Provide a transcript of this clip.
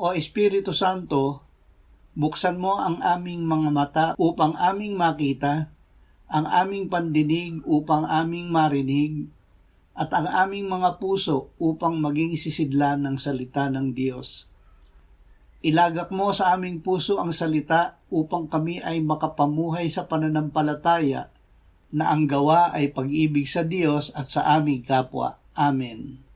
O Espiritu Santo, buksan mo ang aming mga mata upang aming makita, ang aming pandinig upang aming marinig, at ang aming mga puso upang maging sisidlan ng salita ng Diyos. Ilagak mo sa aming puso ang salita upang kami ay makapamuhay sa pananampalataya na ang gawa ay pag-ibig sa Diyos at sa aming kapwa. Amen.